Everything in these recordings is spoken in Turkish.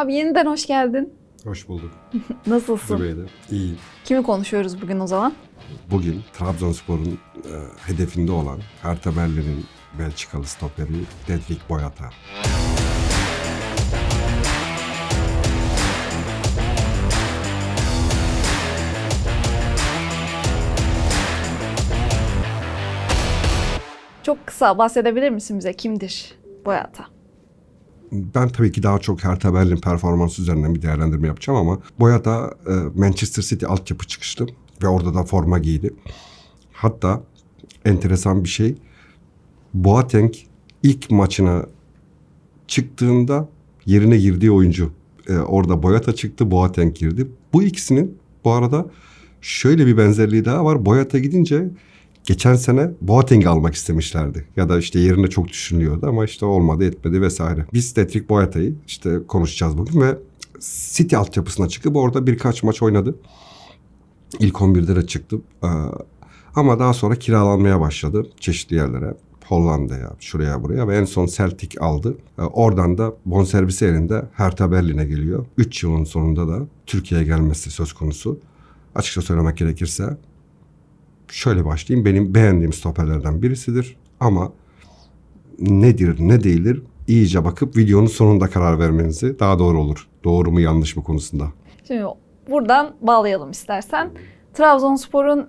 abi yeniden hoş geldin. Hoş bulduk Nasılsın? Zübeyde. İyi. Kimi konuşuyoruz bugün o zaman? Bugün Trabzonspor'un e, hedefinde olan Hertha Berlin'in Belçikalı stoperi Dedvik Boyata. Çok kısa bahsedebilir misin bize? Kimdir Boyata? Ben tabii ki daha çok Hertha Berlin performansı üzerinden bir değerlendirme yapacağım ama Boyata e, Manchester City altyapı çıkışlı ve orada da forma giydi. Hatta enteresan bir şey Boateng ilk maçına çıktığında yerine girdiği oyuncu. E, orada Boyata çıktı, Boateng girdi. Bu ikisinin bu arada şöyle bir benzerliği daha var. Boyata gidince geçen sene Boateng'i almak istemişlerdi. Ya da işte yerine çok düşünülüyordu ama işte olmadı etmedi vesaire. Biz Dedrick Boyata'yı işte konuşacağız bugün ve City altyapısına çıkıp orada birkaç maç oynadı. İlk 11'de de çıktı. Ee, ama daha sonra kiralanmaya başladı çeşitli yerlere. Hollanda'ya, şuraya buraya ve en son Celtic aldı. Ee, oradan da bonservisi elinde Hertha Berlin'e geliyor. 3 yılın sonunda da Türkiye'ye gelmesi söz konusu. Açıkça söylemek gerekirse şöyle başlayayım. Benim beğendiğim stoperlerden birisidir. Ama nedir ne değildir iyice bakıp videonun sonunda karar vermenizi daha doğru olur. Doğru mu yanlış mı konusunda. Şimdi buradan bağlayalım istersen. Trabzonspor'un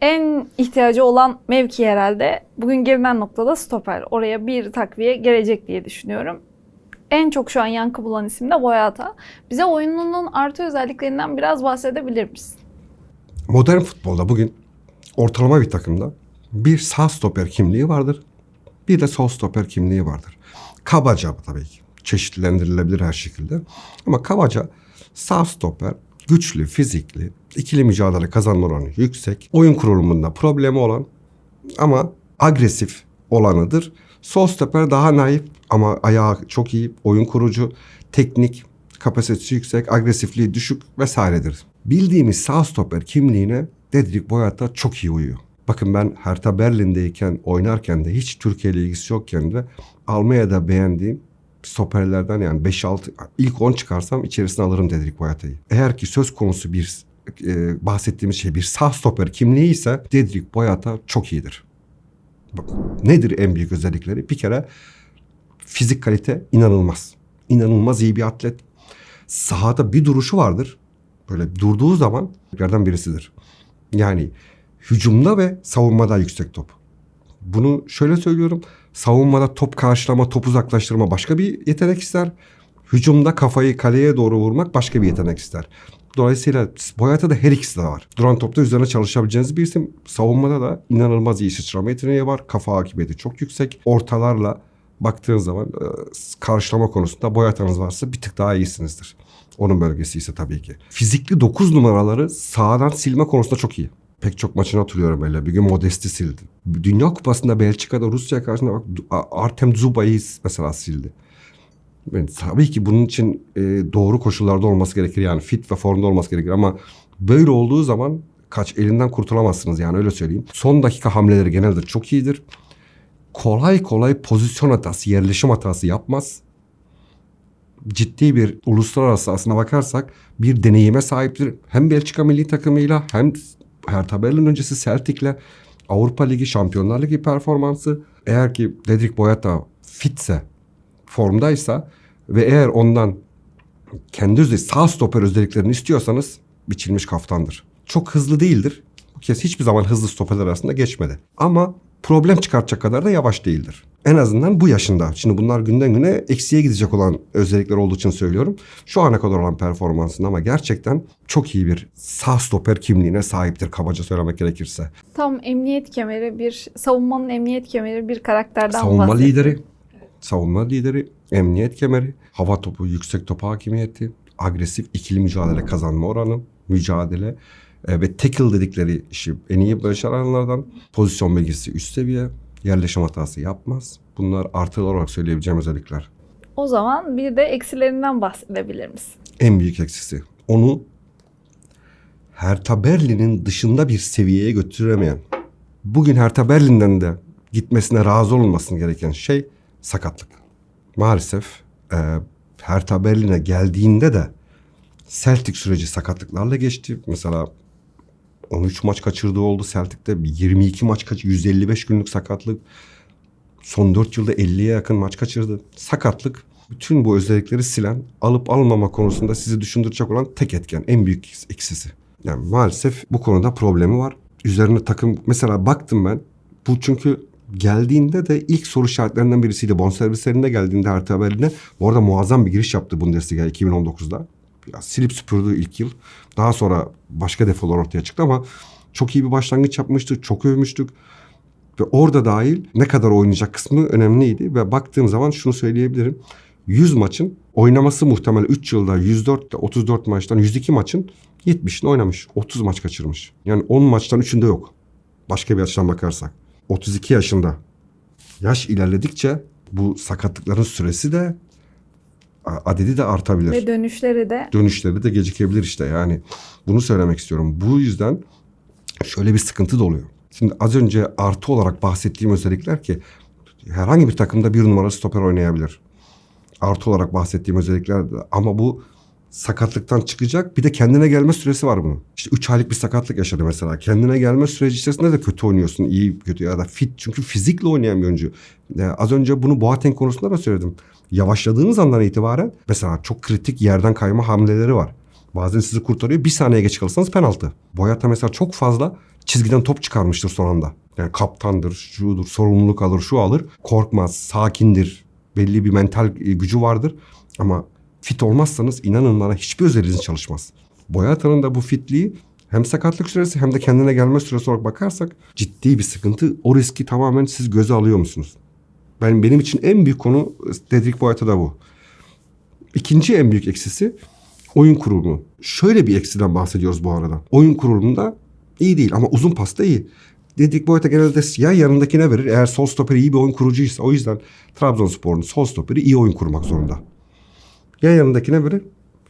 en ihtiyacı olan mevki herhalde bugün gelinen noktada stoper. Oraya bir takviye gelecek diye düşünüyorum. En çok şu an yankı bulan isim de Boyata. Bize oyununun artı özelliklerinden biraz bahsedebilir misin? Modern futbolda bugün ortalama bir takımda bir sağ stoper kimliği vardır. Bir de sol stoper kimliği vardır. Kabaca tabii ki. Çeşitlendirilebilir her şekilde. Ama kabaca sağ stoper güçlü, fizikli, ikili mücadele kazanma oranı yüksek, oyun kurulumunda problemi olan ama agresif olanıdır. Sol stoper daha naif ama ayağı çok iyi, oyun kurucu, teknik, kapasitesi yüksek, agresifliği düşük vesairedir. Bildiğimiz sağ stoper kimliğine Dedrick Boyata çok iyi uyuyor. Bakın ben Hertha Berlin'deyken oynarken de hiç Türkiye ile ilgisi yokken de Almanya'da beğendiğim stoperlerden yani 5-6 ilk 10 çıkarsam içerisine alırım Dedrick Boyata'yı. Eğer ki söz konusu bir e, bahsettiğimiz şey bir sağ stoper kimliği ise Dedrick Boyata çok iyidir. Nedir en büyük özellikleri? Bir kere fizik kalite inanılmaz. İnanılmaz iyi bir atlet. Sahada bir duruşu vardır. Böyle durduğu zaman yerden birisidir. Yani hücumda ve savunmada yüksek top. Bunu şöyle söylüyorum. Savunmada top karşılama, top uzaklaştırma başka bir yetenek ister. Hücumda kafayı kaleye doğru vurmak başka bir yetenek ister. Dolayısıyla Boyata da her ikisi de var. Duran topta üzerine çalışabileceğiniz bir isim. Savunmada da inanılmaz iyi sıçrama yeteneği var. Kafa hakimiyeti çok yüksek. Ortalarla baktığın zaman e, karşılama konusunda Boyata'nız varsa bir tık daha iyisinizdir. Onun bölgesi ise tabii ki. Fizikli 9 numaraları sağdan silme konusunda çok iyi. Pek çok maçını hatırlıyorum öyle. Bir gün Modesti sildi. Dünya Kupası'nda Belçika'da Rusya karşısında bak Artem Zuba'yı mesela sildi. Yani tabii ki bunun için e, doğru koşullarda olması gerekir. Yani fit ve formda olması gerekir ama böyle olduğu zaman kaç elinden kurtulamazsınız yani öyle söyleyeyim. Son dakika hamleleri genelde çok iyidir. Kolay kolay pozisyon hatası, yerleşim hatası yapmaz. Ciddi bir uluslararası aslına bakarsak bir deneyime sahiptir. Hem Belçika milli takımıyla hem Hertha Berlin öncesi Celtic'le Avrupa Ligi, Şampiyonlar Ligi performansı. Eğer ki Dedrick Boyata fitse, formdaysa ve eğer ondan kendi özel sağ stoper özelliklerini istiyorsanız biçilmiş kaftandır. Çok hızlı değildir. Bu kez hiçbir zaman hızlı stoperler arasında geçmedi. Ama problem çıkartacak kadar da yavaş değildir. En azından bu yaşında. Şimdi bunlar günden güne eksiye gidecek olan özellikler olduğu için söylüyorum. Şu ana kadar olan performansında ama gerçekten çok iyi bir sağ stoper kimliğine sahiptir kabaca söylemek gerekirse. Tam emniyet kemeri bir savunmanın emniyet kemeri bir karakterden Savunma bahsettin. lideri, savunma lideri, emniyet kemeri, hava topu, yüksek top hakimiyeti, agresif ikili mücadele kazanma oranı, mücadele e, ve tackle dedikleri işi en iyi başaranlardan pozisyon bilgisi üst seviye, yerleşim hatası yapmaz. Bunlar artılar olarak söyleyebileceğim özellikler. O zaman bir de eksilerinden bahsedebilir misin? En büyük eksisi. Onu Hertha Berlin'in dışında bir seviyeye götüremeyen, bugün Hertha Berlin'den de gitmesine razı olmasın gereken şey sakatlık. Maalesef e, Hertha Berlin'e geldiğinde de Celtic süreci sakatlıklarla geçti. Mesela 13 maç kaçırdığı oldu Celtic'te. 22 maç kaç 155 günlük sakatlık. Son 4 yılda 50'ye yakın maç kaçırdı. Sakatlık bütün bu özellikleri silen, alıp almama konusunda sizi düşündürecek olan tek etken, en büyük eksisi. Yani maalesef bu konuda problemi var. Üzerine takım mesela baktım ben. Bu çünkü geldiğinde de ilk soru işaretlerinden birisiydi. Bonservislerinde geldiğinde Hertha Berlin'e bu arada muazzam bir giriş yaptı Bundesliga 2019'da. Ya, silip süpürdü ilk yıl. Daha sonra başka defolar ortaya çıktı ama çok iyi bir başlangıç yapmıştık. Çok övmüştük. Ve orada dahil ne kadar oynayacak kısmı önemliydi. Ve baktığım zaman şunu söyleyebilirim. 100 maçın oynaması muhtemel 3 yılda 104 ile 34 maçtan 102 maçın 70'ini oynamış. 30 maç kaçırmış. Yani 10 maçtan 3'ünde yok. Başka bir açıdan bakarsak. 32 yaşında. Yaş ilerledikçe bu sakatlıkların süresi de adedi de artabilir Ve dönüşleri de dönüşleri de gecikebilir işte yani. Bunu söylemek istiyorum. Bu yüzden şöyle bir sıkıntı da oluyor. Şimdi az önce artı olarak bahsettiğim özellikler ki herhangi bir takımda bir numaralı stoper oynayabilir. Artı olarak bahsettiğim özellikler de ama bu sakatlıktan çıkacak bir de kendine gelme süresi var bunun. İşte 3 aylık bir sakatlık yaşadı mesela. Kendine gelme süreci içerisinde de kötü oynuyorsun. iyi kötü ya da fit. Çünkü fizikle oynayan bir oyuncu. Ee, az önce bunu Boateng konusunda da söyledim. Yavaşladığınız andan itibaren mesela çok kritik yerden kayma hamleleri var. Bazen sizi kurtarıyor. Bir saniye geç kalırsanız penaltı. Boyata mesela çok fazla çizgiden top çıkarmıştır son anda. Yani kaptandır, şudur, sorumluluk alır, şu alır. Korkmaz, sakindir. Belli bir mental e, gücü vardır. Ama fit olmazsanız inanın bana hiçbir özelliğiniz çalışmaz. Boyata'nın da bu fitliği hem sakatlık süresi hem de kendine gelme süresi olarak bakarsak ciddi bir sıkıntı. O riski tamamen siz göze alıyor musunuz? Ben benim için en büyük konu Dedrick Boyata'da bu. İkinci en büyük eksisi oyun kurulumu. Şöyle bir eksiden bahsediyoruz bu arada. Oyun kurulumunda iyi değil ama uzun pasta iyi. Dedrick Boyata genelde ya yanındakine verir eğer sol stoperi iyi bir oyun kurucuysa. O yüzden Trabzonspor'un sol stoperi iyi oyun kurmak zorunda. Ya yanındakine verir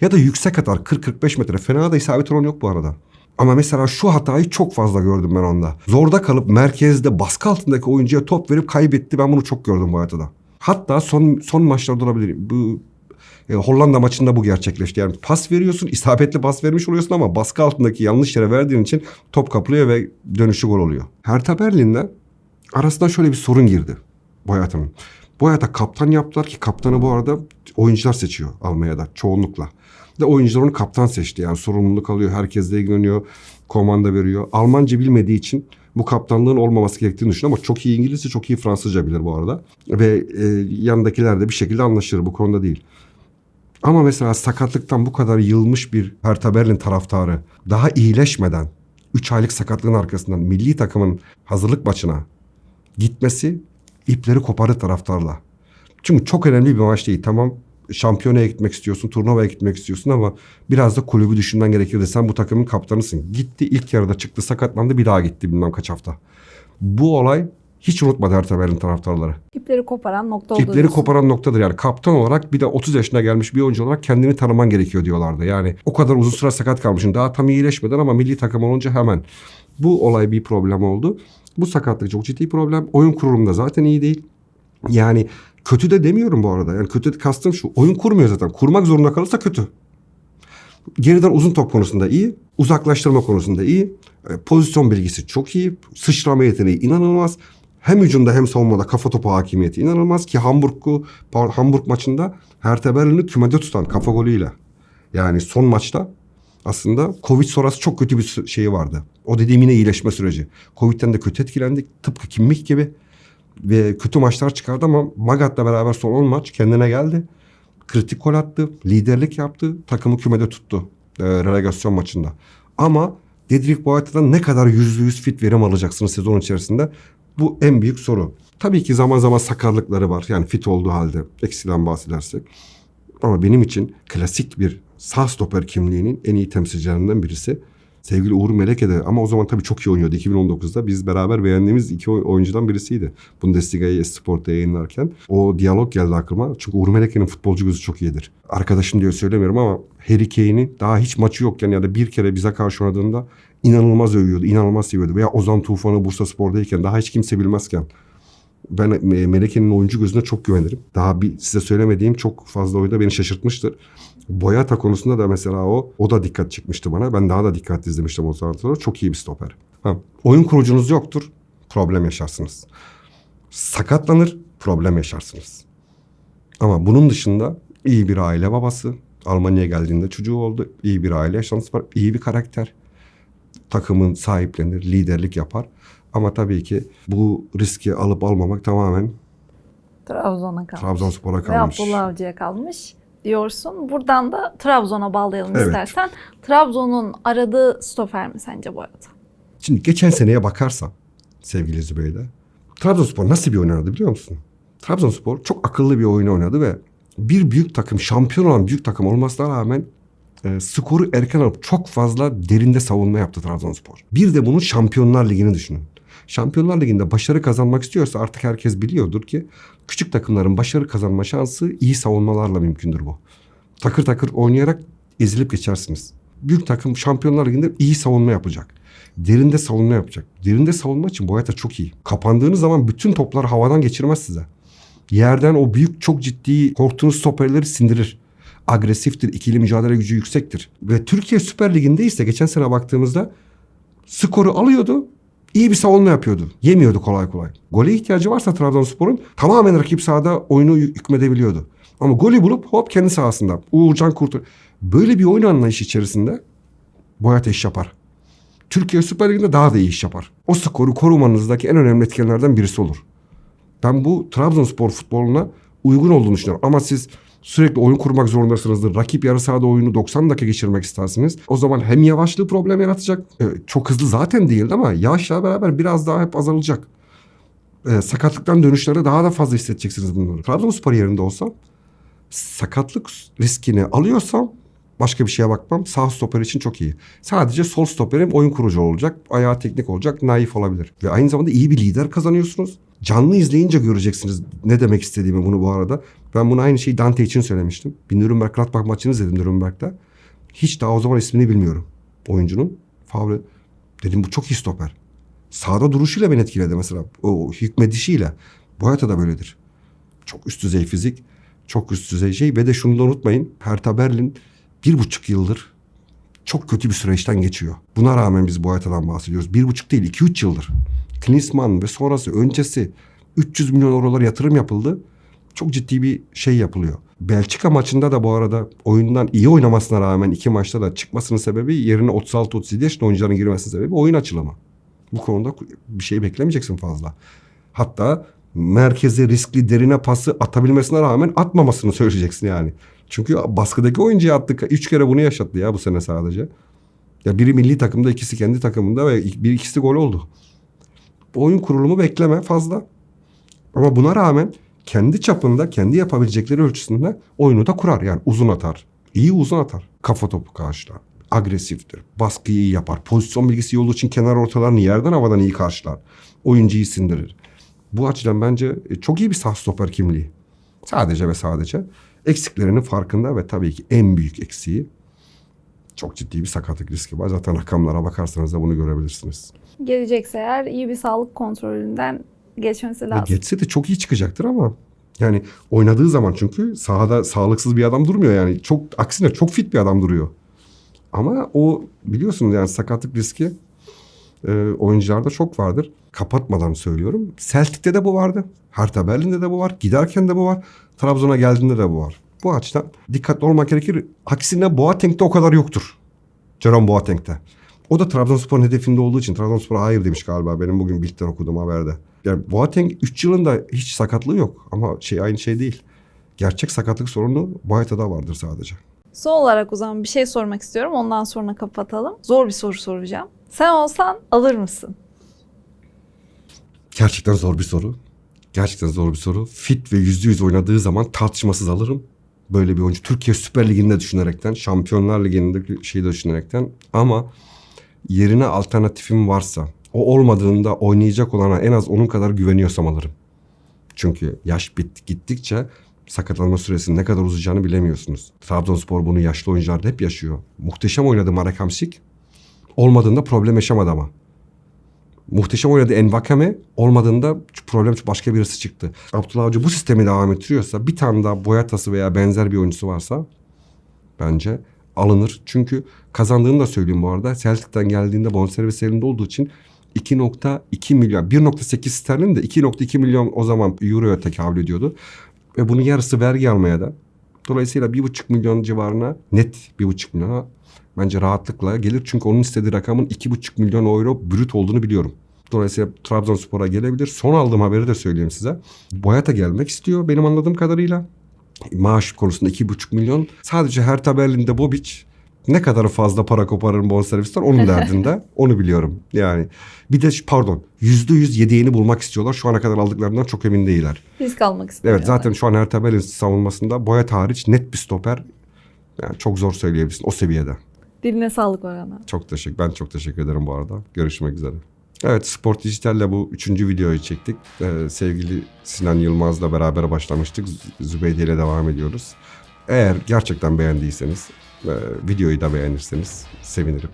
ya da yüksek atar 40-45 metre. Fena da isabet oranı yok bu arada. Ama mesela şu hatayı çok fazla gördüm ben onda. Zorda kalıp merkezde baskı altındaki oyuncuya top verip kaybetti. Ben bunu çok gördüm bu hayatta. Hatta son son maçlarda olabilir. Bu e, Hollanda maçında bu gerçekleşti. Yani pas veriyorsun, isabetli pas vermiş oluyorsun ama baskı altındaki yanlış yere verdiğin için top kapılıyor ve dönüşü gol oluyor. Hertha Berlin'de arasında şöyle bir sorun girdi Boyata'nın. Boyata kaptan yaptılar ki kaptanı bu arada oyuncular seçiyor Almanya'da çoğunlukla. Ve oyuncular onu kaptan seçti. Yani sorumluluk alıyor, herkesle ilgileniyor, komanda veriyor. Almanca bilmediği için bu kaptanlığın olmaması gerektiğini düşünüyor ama çok iyi İngilizce, çok iyi Fransızca bilir bu arada. Ve e, yanındakiler de bir şekilde anlaşır bu konuda değil. Ama mesela sakatlıktan bu kadar yılmış bir Hertha Berlin taraftarı daha iyileşmeden 3 aylık sakatlığın arkasından milli takımın hazırlık maçına gitmesi ipleri kopardı taraftarla. Çünkü çok önemli bir maç değil. Tamam şampiyonaya gitmek istiyorsun, turnuvaya gitmek istiyorsun ama biraz da kulübü düşünmen gerekirdi. Sen bu takımın kaptanısın. Gitti ilk yarıda çıktı sakatlandı bir daha gitti bilmem kaç hafta. Bu olay hiç unutmadı Hertha Berlin taraftarları. ipleri koparan nokta oldu. İpleri koparan noktadır yani kaptan olarak bir de 30 yaşına gelmiş bir oyuncu olarak kendini tanıman gerekiyor diyorlardı. Yani o kadar uzun süre sakat kalmışsın daha tam iyileşmeden ama milli takım olunca hemen. Bu olay bir problem oldu. Bu sakatlık çok ciddi problem. Oyun kurulumunda zaten iyi değil. Yani kötü de demiyorum bu arada. Yani kötü kastım şu. Oyun kurmuyor zaten. Kurmak zorunda kalırsa kötü. Geriden uzun top konusunda iyi. Uzaklaştırma konusunda iyi. E, pozisyon bilgisi çok iyi. Sıçrama yeteneği inanılmaz. Hem hücumda hem savunmada kafa topu hakimiyeti inanılmaz ki Hamburg'u Hamburg maçında Hertha Berlin'i kümede tutan kafa golüyle. Yani son maçta aslında Covid sonrası çok kötü bir şeyi vardı. O dediğim yine iyileşme süreci. Covid'den de kötü etkilendik. Tıpkı Kimmich gibi. Ve kötü maçlar çıkardı ama Magat'la beraber son 10 maç kendine geldi. Kritik gol attı. Liderlik yaptı. Takımı kümede tuttu. E, relegasyon maçında. Ama Dedrick Boyata'dan ne kadar yüzde yüz fit verim alacaksınız sezon içerisinde? Bu en büyük soru. Tabii ki zaman zaman sakarlıkları var. Yani fit olduğu halde eksiden bahsedersek. Ama benim için klasik bir sağ stoper kimliğinin en iyi temsilcilerinden birisi. Sevgili Uğur Meleke de ama o zaman tabii çok iyi oynuyordu 2019'da. Biz beraber beğendiğimiz iki oy- oyuncudan birisiydi. Bundesliga'yı Esport'ta yayınlarken. O diyalog geldi aklıma. Çünkü Uğur Meleke'nin futbolcu gözü çok iyidir. Arkadaşım diye söylemiyorum ama Harry Kane'i daha hiç maçı yokken ya da bir kere bize karşı oynadığında inanılmaz övüyordu. inanılmaz seviyordu. Veya Ozan Tufan'ı Bursa Spor'dayken daha hiç kimse bilmezken Ben e, Meleke'nin oyuncu gözüne çok güvenirim. Daha bir size söylemediğim çok fazla oyunda beni şaşırtmıştır. Boyata konusunda da mesela o o da dikkat çıkmıştı bana. Ben daha da dikkatli izlemiştim o sonra. Çok iyi bir stoper. Ha, oyun kurucunuz yoktur. Problem yaşarsınız. Sakatlanır. Problem yaşarsınız. Ama bunun dışında iyi bir aile babası. Almanya'ya geldiğinde çocuğu oldu. İyi bir aile yaşantısı var. iyi bir karakter. Takımın sahiplenir, liderlik yapar. Ama tabii ki bu riski alıp almamak tamamen Trabzon'a kalmış. Trabzonspor'a Ve kalmış. Abdullah Avcı'ya kalmış diyorsun. Buradan da Trabzon'a bağlayalım Evet. istersen. Trabzon'un aradığı stoper mi sence bu arada? Şimdi geçen seneye bakarsan sevgili Zübeyde. Trabzonspor nasıl bir oyun oynadı biliyor musun? Trabzonspor çok akıllı bir oyun oynadı ve bir büyük takım, şampiyon olan büyük takım olmasına rağmen e, skoru erken alıp çok fazla derinde savunma yaptı Trabzonspor. Bir de bunun Şampiyonlar Ligi'ni düşünün. Şampiyonlar Ligi'nde başarı kazanmak istiyorsa artık herkes biliyordur ki küçük takımların başarı kazanma şansı iyi savunmalarla mümkündür bu. Takır takır oynayarak ezilip geçersiniz. Büyük takım Şampiyonlar Ligi'nde iyi savunma yapacak. Derinde savunma yapacak. Derinde savunma için Boyata çok iyi. Kapandığınız zaman bütün topları havadan geçirmez size. Yerden o büyük çok ciddi korktuğunuz stoperleri sindirir. Agresiftir, ikili mücadele gücü yüksektir. Ve Türkiye Süper Ligi'nde ise geçen sene baktığımızda skoru alıyordu. İyi bir savunma yapıyordu. Yemiyordu kolay kolay. Gole ihtiyacı varsa Trabzonspor'un tamamen rakip sahada oyunu hükmedebiliyordu. Ama golü bulup hop kendi sahasında. Uğurcan Kurtu. Böyle bir oyun anlayışı içerisinde Boyata iş yapar. Türkiye Süper Ligi'nde daha da iyi iş yapar. O skoru korumanızdaki en önemli etkenlerden birisi olur. Ben bu Trabzonspor futboluna uygun olduğunu düşünüyorum. Ama siz sürekli oyun kurmak zorundasınızdır. Rakip yarı sahada oyunu 90 dakika geçirmek istersiniz. O zaman hem yavaşlığı problem yaratacak. e, çok hızlı zaten değildi ama yavaşla beraber biraz daha hep azalacak. E, sakatlıktan dönüşlerde daha da fazla hissedeceksiniz bunları. Trabzonspor yerinde olsam sakatlık riskini alıyorsam başka bir şeye bakmam. Sağ stoper için çok iyi. Sadece sol stoperim oyun kurucu olacak. Ayağı teknik olacak. Naif olabilir. Ve aynı zamanda iyi bir lider kazanıyorsunuz. Canlı izleyince göreceksiniz ne demek istediğimi bunu bu arada. Ben bunu aynı şeyi Dante için söylemiştim. Bir Nürnberg Gladbach maçını izledim Nürnberg'de. Hiç daha o zaman ismini bilmiyorum oyuncunun. Favre. Dedim bu çok iyi stoper. Sağda duruşuyla beni etkiledi mesela. O hükmedişiyle. Boyata da böyledir. Çok üst düzey fizik. Çok üst düzey şey. Ve de şunu da unutmayın. Hertha Berlin bir buçuk yıldır çok kötü bir süreçten geçiyor. Buna rağmen biz Boyata'dan bahsediyoruz. Bir buçuk değil iki üç yıldır. Klinsmann ve sonrası öncesi 300 milyon eurolar yatırım yapıldı. Çok ciddi bir şey yapılıyor. Belçika maçında da bu arada oyundan iyi oynamasına rağmen iki maçta da çıkmasının sebebi yerine 36-37 yaşında oyuncuların girmesinin sebebi oyun açılımı. Bu konuda bir şey beklemeyeceksin fazla. Hatta merkeze riskli derine pası atabilmesine rağmen atmamasını söyleyeceksin yani. Çünkü baskıdaki oyuncuya attık. Üç kere bunu yaşattı ya bu sene sadece. Ya biri milli takımda, ikisi kendi takımında ve bir ikisi gol oldu. Oyun kurulumu bekleme fazla. Ama buna rağmen kendi çapında, kendi yapabilecekleri ölçüsünde oyunu da kurar. Yani uzun atar. İyi uzun atar. Kafa topu karşılar. Agresiftir. Baskıyı iyi yapar. Pozisyon bilgisi olduğu için kenar ortalarını yerden havadan iyi karşılar. Oyuncuyu sindirir. Bu açıdan bence e, çok iyi bir sağ stoper kimliği. Sadece ve sadece eksiklerinin farkında ve tabii ki en büyük eksiği çok ciddi bir sakatlık riski var. Zaten rakamlara bakarsanız da bunu görebilirsiniz. Gelecekse eğer iyi bir sağlık kontrolünden geçmesi lazım. Geçse de çok iyi çıkacaktır ama yani oynadığı zaman çünkü sahada sağlıksız bir adam durmuyor yani. Çok aksine çok fit bir adam duruyor. Ama o biliyorsunuz yani sakatlık riski e, oyuncularda çok vardır. Kapatmadan söylüyorum. Celtic'te de bu vardı. Hertha Berlin'de de bu var. Giderken de bu var. Trabzon'a geldiğinde de bu var. Bu açıdan dikkatli olmak gerekir. Aksine Boateng'de o kadar yoktur. Jerome Boateng'de. O da Trabzonspor'un hedefinde olduğu için Trabzonspor'a hayır demiş galiba. Benim bugün Bild'den okuduğum haberde. Yani Boateng 3 yılında hiç sakatlığı yok. Ama şey aynı şey değil. Gerçek sakatlık sorunu Boateng'da vardır sadece. Son olarak o zaman bir şey sormak istiyorum. Ondan sonra kapatalım. Zor bir soru soracağım. Sen olsan alır mısın? Gerçekten zor bir soru. Gerçekten zor bir soru. Fit ve yüzde yüz oynadığı zaman tartışmasız alırım. Böyle bir oyuncu. Türkiye Süper Ligi'nde düşünerekten, Şampiyonlar Ligi'nde şeyi düşünerekten. Ama yerine alternatifim varsa, o olmadığında oynayacak olana en az onun kadar güveniyorsam alırım. Çünkü yaş bit gittikçe sakatlanma süresinin ne kadar uzayacağını bilemiyorsunuz. Trabzonspor bunu yaşlı oyuncularda hep yaşıyor. Muhteşem oynadı Marek Hamsik. Olmadığında problem yaşamadı ama. Muhteşem oynadı Envakame. Olmadığında problem başka birisi çıktı. Abdullah Avcı bu sistemi devam ettiriyorsa bir tane daha Boyatası veya benzer bir oyuncusu varsa bence alınır. Çünkü kazandığını da söyleyeyim bu arada. Celtic'ten geldiğinde bonservis elinde olduğu için 2.2 milyon, 1.8 sterlin de 2.2 milyon o zaman euroya tekabül ediyordu. Ve bunun yarısı vergi almaya da. Dolayısıyla 1.5 milyon civarına net 1.5 milyona bence rahatlıkla gelir. Çünkü onun istediği rakamın 2.5 milyon euro brüt olduğunu biliyorum. Dolayısıyla Trabzonspor'a gelebilir. Son aldığım haberi de söyleyeyim size. Boyata gelmek istiyor benim anladığım kadarıyla. Maaş konusunda 2,5 milyon. Sadece Hertha Berlin'de Bobic ne kadar fazla para koparırım bonservisten onun derdinde. Onu biliyorum. Yani bir de pardon yüzde yüz yedeğini bulmak istiyorlar. Şu ana kadar aldıklarından çok emin değiller. Risk almak istemiyorlar. Evet zaten şu an Hertha Berlin savunmasında Boyat hariç net bir stoper. Yani çok zor söyleyebilirsin o seviyede. Diline sağlık Orhan'a. Çok teşekkür ben çok teşekkür ederim bu arada. Görüşmek üzere. Evet Sport Dijital'le bu üçüncü videoyu çektik. Ee, sevgili Sinan Yılmaz'la beraber başlamıştık. Zübeyde ile devam ediyoruz. Eğer gerçekten beğendiyseniz e, videoyu da beğenirseniz sevinirim.